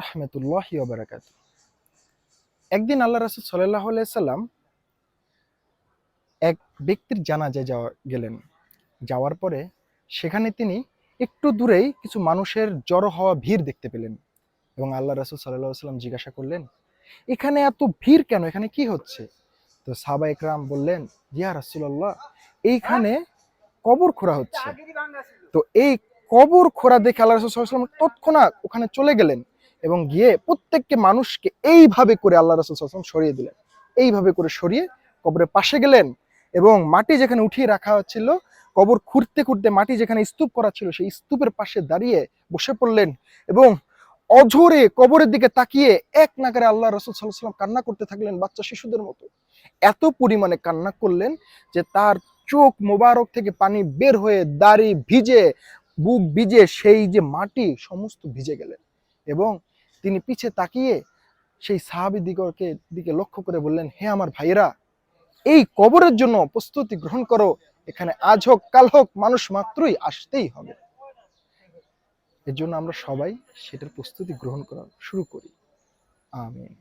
রহমতুল্লাহ বারাকাত একদিন আল্লাহ রাসুল সাল্লাহ সাল্লাম এক ব্যক্তির জানাজায় যাওয়া গেলেন। যাওয়ার পরে সেখানে তিনি একটু দূরেই কিছু মানুষের জড়ো হওয়া ভিড় দেখতে পেলেন এবং আল্লাহ রাসুল সাল্লাহ সাল্লাম জিজ্ঞাসা করলেন, এখানে এত ভিড় কেন? এখানে কি হচ্ছে? তো সাবা একরাম বললেন, ইয়া রাসুল্লাহ এইখানে কবর খোঁড়া হচ্ছে। তো এই কবর খোঁড়া দেখে আল্লাহ রাসুল সাল্লাহ তৎক্ষণাৎ ওখানে চলে গেলেন। এবং গিয়ে প্রত্যেককে মানুষকে এইভাবে করে আল্লাহ রসুল সাল্লাম সরিয়ে দিলেন। এইভাবে করে সরিয়ে কবরের পাশে গেলেন এবং মাটি যেখানে উঠিয়ে রাখা হচ্ছিল, কবর খুঁড়তে খুঁড়তে মাটি যেখানে স্তূপ করা ছিল, সেই স্তূপের পাশে দাঁড়িয়ে বসে পড়লেন এবং অঝরে কবরের দিকে তাকিয়ে এক নাগারে আল্লাহ রসুল সাল্লাহ সাল্লাম কান্না করতে থাকলেন বাচ্চা শিশুদের মতো। এত পরিমাণে কান্না করলেন যে তার চোখ মোবারক থেকে পানি বের হয়ে দাড়ি ভিজে, বুক ভিজে সেই যে মাটি সমস্ত ভিজে গেলেন এবং তিনি পিছে তাকিয়ে সেই সাহাবি দিকে লক্ষ্য করে বললেন, হে আমার ভাইরা এই কবরের জন্য প্রস্তুতি গ্রহণ করো। এখানে আজ হোক, কাল হোক, মানুষ মাত্রই আসতেই হবে। এর জন্য আমরা সবাই সেটার প্রস্তুতি গ্রহণ করা শুরু করি। আমিন।